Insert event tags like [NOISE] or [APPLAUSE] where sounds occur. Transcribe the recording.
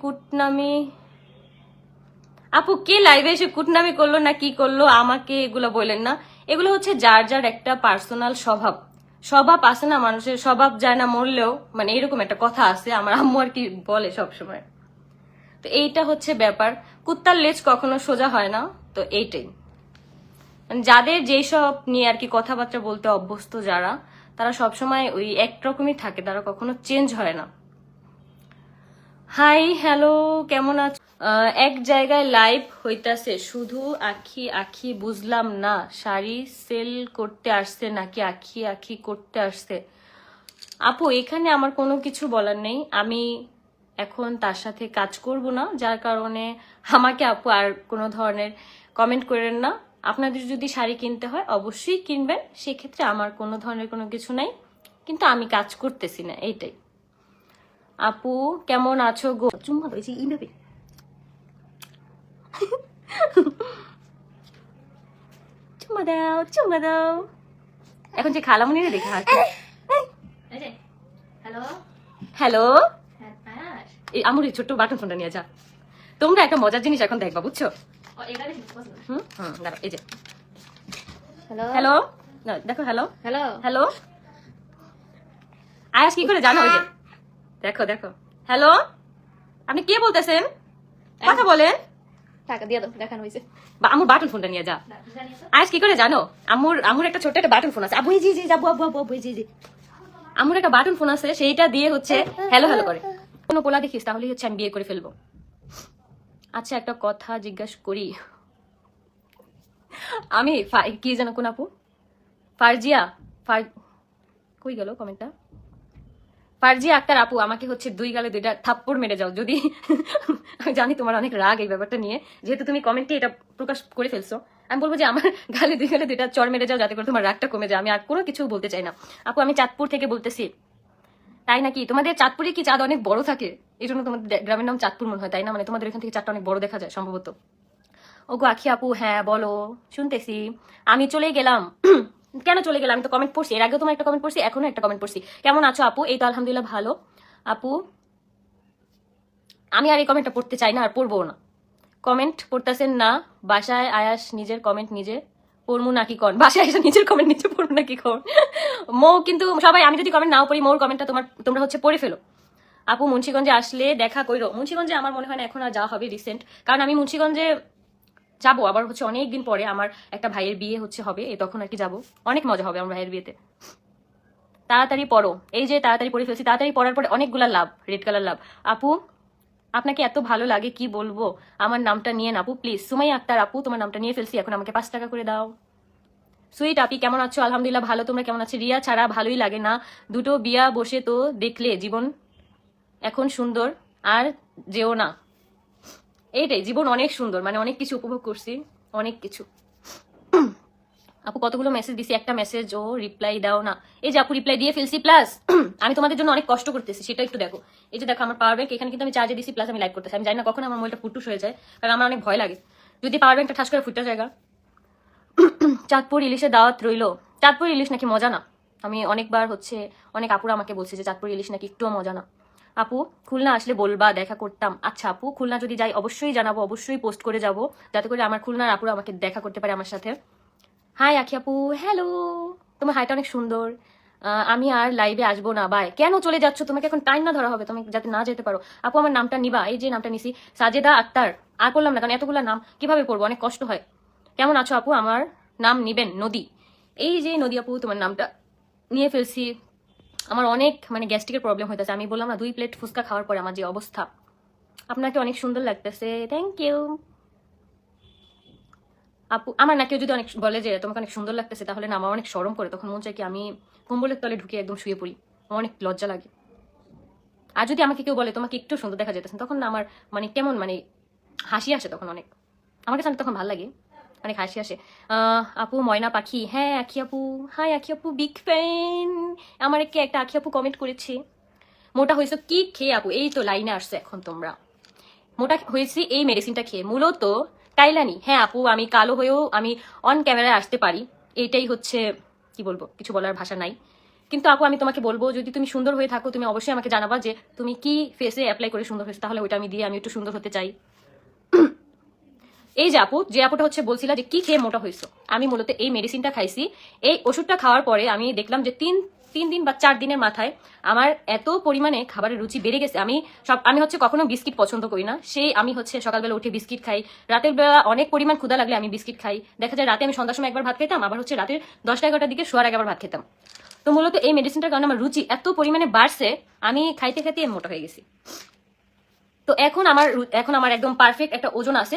কুটনামি। আপু, কে লাইভে এসে কুটনামি করল না কি করল? আমাকে এগুলো বললেন না। এগুলো হচ্ছে যার যার একটা পার্সোনাল স্বভাব। স্বভাব আছে না মানুষের? স্বভাব যায় না মরলেও মানে এরকম একটা কথা আছে, আমার আম্মু আর কি বলে সবসময়। তো এইটা হচ্ছে ব্যাপার। কুত্তার লেজ কখনো সোজা হয় না, তো এইটাই। মানে যাদের যেসব নিয়ে আর কি কথাবার্তা বলতে অভ্যস্ত যারা, তারা সবসময় ওই একরকমই থাকে, তারা কখনো চেঞ্জ হয় না। হাই, হ্যালো, কেমন আছো? এক জায়গায় লাইভ হইতাছে, শুধু আখি আখি বুঝলাম না, শাড়ি সেল করতে আসছে নাকি আখি আখি করতে আসছে? আপু, এখানে আমার কোনো কিছু বলার নেই, আমি এখন তার সাথে কাজ করব না, যার কারণে আমাকে আপু আর কোনো ধরনের কমেন্ট করেন না। আপনাদের যদি শাড়ি কিনতে হয়, অবশ্যই কিনবেন, সেক্ষেত্রে আমার কোনো ধরনের কোনো কিছু নাই, কিন্তু আমি কাজ করতেছি না, এইটাই। আপু কেমন আছো গো? চুম্মা রয়েছে এইভাবে চুম্মা দাও চুম্মা দাও। এখন যে খালামুনিরে দেখা আছে হ্যালো? হ্যালো? হ্যাঁ এই আমার এই ছোট্ট বাটন ফোনটা নিয়ে যা। তোমরা একটা মজার জিনিস এখন দেখবা বুঝছ? হুম? হুম দাঁড়াও এই যে। হ্যালো? হ্যালো? দেখো হ্যালো। হ্যালো? হ্যালো? আয়াস কি করে জানো ওই যে? দেখো দেখো। হ্যালো আপনি কে বলতেছেন? কথা বলেন। টাকা দিয়ে দাও দেখানো হয়েছে। বা আমার বাটন ফোনটা নিয়ে যা কি করে জানো? আমুর আমুর একটা ছোট্ট একটা বাটন ফোন আছে। আবু জি জি আবু আবু আবু আবু জি জি আমুর একটা বাটন ফোন আছে সেইটা দিয়ে হচ্ছে হ্যালো হ্যালো করে। কোনো পোলা দেখিস তাহলে হচ্ছে আমি বিয়ে করে ফেলব। আচ্ছা একটা কথা জিজ্ঞাসা করি। আমি কি যেন কোন আপু? ফারজিয়া? ফার কই গেল কমেন্টটা ফারজিয়া আক্তার আপু, আমাকে হচ্ছে দুই গালে দুইটা থাপ্পড় মেরে যাও। যদি আমি জানি তোমার অনেক রাগ এই ব্যাপারটা নিয়ে। যেহেতু তুমি কমেন্টে এটা প্রকাশ করে ফেলছো। আমি বলব যে আমার [LAUGHS] গালে দুই গালে দুইটা চর মেরে যাও, যাতে করে তোমার রাগটা কমে যায়। আমি আর কোনো কিছু বলতে চাই না। আপু, আমি চাঁদপুর থেকে বলতেছি। তাই নাকি? তোমাদের চাঁদপুরে কি চাঁদ অনেক বড় থাকে? এই জন্য তোমাদের গ্রামের নাম চাঁদপুর মনে হয়। তাই না? মানে তোমাদের এখান থেকে চাঁদটা অনেক বড় দেখা যায় সম্ভবত। ওগো আখি আপু হ্যাঁ বলো। শুনতেছি। আমি চলে গেলাম। [CLEARS THROAT] কেন চলে গেলাম আমি তো কমেন্ট পড়ছি। এর আগেও তোমার একটা কমেন্ট পড়ছি এখনও একটা কমেন্ট পড়ছি। কেমন আছো আপু? এই তো আলহামদুলিল্লাহ ভালো। আপু, আমি আর এই কমেন্টটা পড়তে চাই না, আর পড়ব না। কমেন্ট পড়তেছেন না, বাসায় আয়াস নিজের কমেন্ট নিজে। পড়মু নাকি কন? বাসায় এসে নিজের কমেন্ট নিজে পড়মু নাকি কন? মৌ কিন্তু সবাই, আমি যদি কমেন্ট নাও পড়ি, মৌর কমেন্টটা তোমার, তোমরা হচ্ছে পড়ে ফেলো। আপু, মুন্সিগঞ্জে আসলে দেখা কইরো। মুন্সিগঞ্জে আমার মনে হয় না এখন আর যাওয়া হবে রিসেন্ট কারণ আমি মুন্সিগঞ্জে যাব। আবার হচ্ছে অনেক দিন পরে আমার একটা ভাইয়ের বিয়ে হচ্ছে হবে, এ তখন আর কি যাব। অনেক মজা হবে আমার ভাইয়ের বিয়েতে। তাড়াতাড়ি পড়ো। এই যে তাড়াতাড়ি পড়ে ফেলছি, তাড়াতাড়ি পড়ার পরে অনেকগুলা লাভ, রেড কালার লাভ। আপু, আপনাকে এত ভালো লাগে, কি বলব? আমার নামটা নিয়ে আপু প্লিজ সুমাই আক্তার, আপু, তোমার নামটা নিয়ে ফেলছি, এখন আমাকে পাঁচ টাকা করে দাও। সুইট আপি, কেমন আছো? আলহামদুলিল্লাহ, ভালো। তোমরা কেমন আছো? রিয়া ছাড়া ভালোই লাগে না। দুটো বিয়া বসে তো দেখলে জীবন এখন সুন্দর, আর যেও না। এইটাই, জীবন অনেক সুন্দর মানে অনেক কিছু উপভোগ করছি, অনেক কিছু। আপু, কতগুলো মেসেজ দিছি, একটা মেসেজ ও রিপ্লাই দাও না। এই যে আপু রিপ্লাই দিয়ে ফেলছি প্লাস আমি তোমাদের জন্য অনেক কষ্ট করতেছি, সেটা একটু দেখো। এই যে দেখো, আমার পাওয়ার ব্যাংক এখানে কিন্তু আমি চার্জে দিছি প্লাস আমি লাইভ করতেছি। আমি জানি না কখন আমার মোবাইলটা ফুটুস হয়ে যায়, কারণ আমার অনেক ভয় লাগে। যদি পাওয়ার ব্যাংকটা ঠাস করে ফুটে জায়গা চাঁদপুর ইলিশের দাওয়াত রইল। চাঁদপুর ইলিশ নাকি মজা না? আমি অনেকবার হচ্ছে, অনেক আপুরা আমাকে বলছে যে চাঁদপুর ইলিশ নাকি একটুও মজা না। আপু, খুলনা আসলে বলবা, দেখা করতাম। আচ্ছা আপু, খুলনা যদি যাই, অবশ্যই জানাব, অবশ্যই পোস্ট করে যাব। যাতে করে আমার খুলনার আপুরা আমাকে দেখা করতে পারে আমার সাথে। হাই আখি আপু। হ্যালো তোমার হাইটা অনেক সুন্দর। আমি আর লাইভে আসব না বাই কেন চলে যাচ্ছ? তোমাকে এখন টাইম না ধরা হবে, তুমি যাতে না যেতে পারো। আপু, আমার নামটা নিবা। এই যে নামটা নিছি, সাজেদা আক্তার। আর করলাম না কারণ এতগুলো নাম কীভাবে পড়ব? অনেক কষ্ট হয়। কেমন আছো আপু? আমার নাম নিবেন, নদী। এই যে নদী আপু, তোমার নামটা নিয়ে ফেলছি। আমার অনেক মানে গ্যাস্ট্রিকের প্রবলেম হইতেছে। আমি বললাম না, দুই প্লেট ফুচকা খাওয়ার পরে আমার যে অবস্থা। আপনাকে অনেক সুন্দর লাগতেছে। থ্যাংক ইউ আপু, আমার না কেউ যদি অনেক বলে যে তোমাকে অনেক সুন্দর লাগতেছে, তাহলে না আমার অনেক সরম করে। তখন মন চায় কি আমি কুম্বলের তলে ঢুকে একদম শুয়ে পড়ি। আমার অনেক লজ্জা লাগে। আর যদি আমাকে কেউ বলে, তোমাকে একটু সুন্দর দেখা যেতেছে তখন না আমার মানে কেমন মানে হাসি আসে তখন অনেক। আমার কাছে তখন ভালো লাগে। অনেক হাসি আসে। আপু, ময়না পাখি। হ্যাঁ আখি আপু। হাই আখি আপু বিগ ফ্যান আমার একে একটা আখি আপু কমেন্ট করেছে। মোটা হয়েছে কি খেয়ে আপু? এই তো লাইনে আসছে এখন তোমরা। মোটা হয়েছি এই মেডিসিনটা খেয়ে। মূলত টাইলানি হ্যাঁ আপু, আমি কালো হয়েও আমি অন ক্যামেরায় আসতে পারি। এইটাই হচ্ছে, কি বলব, কিছু বলার ভাষা নাই। কিন্তু আপু, আমি তোমাকে বলব, যদি তুমি সুন্দর হয়ে থাকো, তুমি অবশ্যই আমাকে জানাবা যে তুমি কি ফেসে অ্যাপ্লাই করে সুন্দর হয়েছে। তাহলে ওইটা আমি দিয়ে আমি একটু সুন্দর হতে চাই। এই যে আপু, যে আপুটা হচ্ছে বলছিলা যে কি খেয়ে মোটা হয়েছো আমি মূলত এই মেডিসিনটা খাইছি। এই ওষুধটা খাওয়ার পরে আমি দেখলাম যে তিন তিন দিন বা চার দিনের মাথায় আমার এত পরিমাণে খাবারের রুচি বেড়ে গেছে। আমি সব, আমি হচ্ছে কখনো বিস্কিট পছন্দ করি না। সেই আমি হচ্ছে সকালবেলা উঠে বিস্কিট খাই। রাতের বেলা অনেক পরিমাণ ক্ষুদা লাগলে আমি বিস্কিট খাই। দেখা যায় রাতে আমি সন্ধ্যার সময় একবার ভাত খেতাম, আবার হচ্ছে রাতের দশটা এগারোটার দিকে শোয়ার আবার ভাত খেতাম। তো মূলত এই মেডিসিনটার কারণে আমার রুচি এত পরিমাণে বাড়ছে, আমি খাইতে খাইতে মোটা হয়ে গেছি। তো এখন আমার এখন আমার একদম পারফেক্ট একটা ওজন আছে।